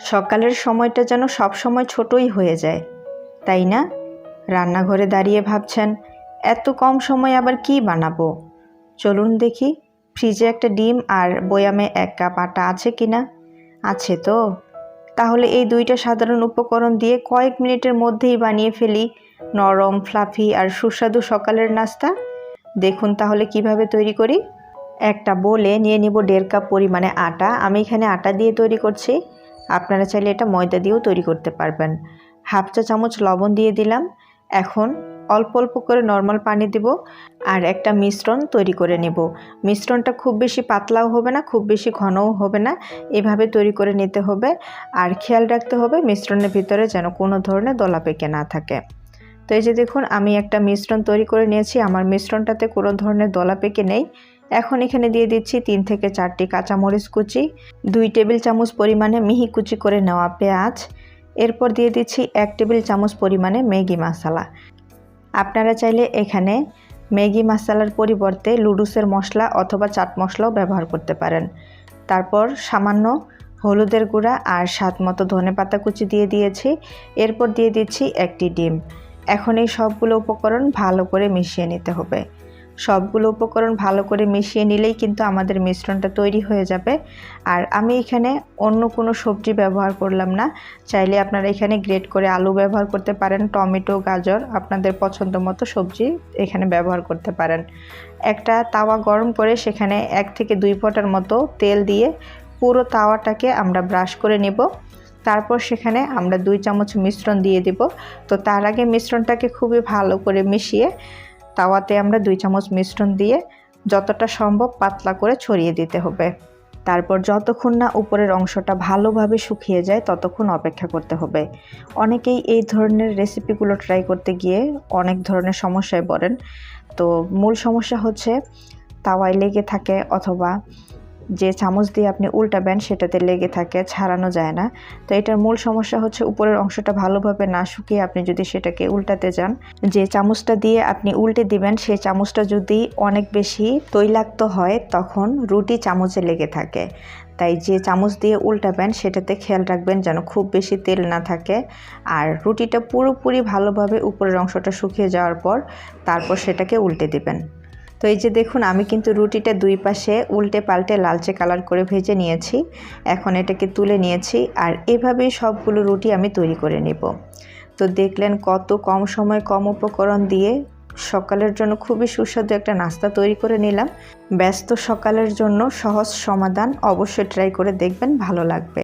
সকালের সময়টা যেন সব সময় ছোটই হয়ে যায়, তাই না? রান্নাঘরে দাঁড়িয়ে ভাবছেন, এত কম সময় আবার কি বানাবো? চলুন দেখি, ফ্রিজে একটা ডিম আর বয়ামে এক কাপ আটা আছে কি না? আছে তো। তাহলে এই দুইটা সাধারণ উপকরণ দিয়ে কয়েক মিনিটের মধ্যেই বানিয়ে ফেলি নরম, ফ্লাফি আর সুস্বাদু সকালের নাস্তা। দেখুন তাহলে কীভাবে তৈরি করি। একটা বলে নিয়ে নিব দেড় কাপ পরিমাণে আটা। আমি এখানে আটা দিয়ে তৈরি করছি। আপনারা চাইলে এটা ময়দা দিয়েও তৈরি করতে পারবেন। হাফ চা চামচ লবণ দিয়ে দিলাম। এখন অল্প অল্প করে নর্মাল পানি দিব আর একটা মিশ্রণ তৈরি করে নেব। মিশ্রণটা খুব বেশি পাতলাও হবে না, খুব বেশি ঘনও হবে না। এভাবে তৈরি করে নিতে হবে আর খেয়াল রাখতে হবে মিশ্রণের ভিতরে যেন কোনো ধরনের দলা পেকে না থাকে। তো এই যে দেখুন, আমি একটা মিশ্রণ তৈরি করে নিয়েছি। আমার মিশ্রণটাতে কোনো ধরনের দলা পেকে নেই। এখন এখানে দিয়ে দিচ্ছি তিন থেকে চারটি কাঁচামরিচ কুচি, দুই টেবিল চামচ পরিমাণে মিহি কুচি করে নেওয়া পেঁয়াজ, এরপর দিয়ে দিচ্ছি এক টেবিল চামচ পরিমাণে ম্যাগি মশলা। আপনারা চাইলে এখানে ম্যাগি মশলার পরিবর্তে লুডুসের মশলা অথবা চাট মশলাও ব্যবহার করতে পারেন। তারপর সামান্য হলুদের গুঁড়া আর স্বাদ মতো ধনে পাতা কুচি দিয়ে দিয়েছি, এরপর দিয়ে দিচ্ছি একটি ডিম। এখন এই সবগুলো উপকরণ ভালো করে মিশিয়ে নিতে হবে। সবগুলো উপকরণ ভালো করে মিশিয়ে নিলেই কিন্তু আমাদের মিশ্রণটা তৈরি হয়ে যাবে। আর আমি এখানে অন্য কোনো সবজি ব্যবহার করলাম না। চাইলে আপনারা এখানে গ্রেট করে আলু ব্যবহার করতে পারেন, টমেটো, গাজর, আপনাদের পছন্দ মতো সবজি এখানে ব্যবহার করতে পারেন। একটা তাওয়া গরম করে সেখানে এক থেকে দুই ফোঁটার মতো তেল দিয়ে পুরো তাওয়াটাকে আমরা ব্রাশ করে নেব। তারপর সেখানে আমরা দুই চামচ মিশ্রণ দিয়ে দিব। তো তার আগে মিশ্রণটাকে খুবই ভালো করে মিশিয়ে তাওয়াতে আমরা দুই চামচ মিশ্রণ দিয়ে যতটা সম্ভব পাতলা করে ছড়িয়ে দিতে হবে। তারপর যতক্ষণ না উপরের অংশটা ভালোভাবে শুকিয়ে যায়, ততক্ষণ অপেক্ষা করতে হবে। অনেকেই এই ধরনের রেসিপিগুলো ট্রাই করতে গিয়ে অনেক ধরনের সমস্যায় পড়েন। তো মূল সমস্যা হচ্ছে, তাওয়ায় লেগে থাকে অথবা যে চামচ দিয়ে আপনি উল্টাবেন সেটাতে লেগে থাকে, ছাড়ানো যায় না। তো এটার মূল সমস্যা হচ্ছে উপরের অংশটা ভালোভাবে না শুকিয়ে আপনি যদি সেটাকে উল্টাতে যান, যে চামচটা দিয়ে আপনি উল্টে দিবেন, সেই চামচটা যদি অনেক বেশি তৈলাক্ত হয়, তখন রুটি চামচে লেগে থাকে। তাই যে চামচ দিয়ে উল্টাবেন, সেটাতে খেয়াল রাখবেন যেন খুব বেশি তেল না থাকে। আর রুটিটা পুরোপুরি ভালোভাবে উপরের অংশটা শুকিয়ে যাওয়ার পর, তারপর সেটাকে উল্টে দিবেন। তো এই যে দেখুন, আমি কিন্তু রুটিটা দুই পাশে উল্টে পাল্টে লালচে কালার করে ভেজে নিয়েছি। এখন এটাকে তুলে নিয়েছি আর এভাবেই সবগুলো রুটি আমি তৈরি করে নেব। তো দেখলেন কত কম সময় কম উপকরণ দিয়ে সকালের জন্য খুবই সুস্বাদু একটা নাস্তা তৈরি করে নিলাম। ব্যস্ত সকালের জন্য সহজ সমাধান অবশ্যই ট্রাই করে দেখবেন, ভালো লাগবে।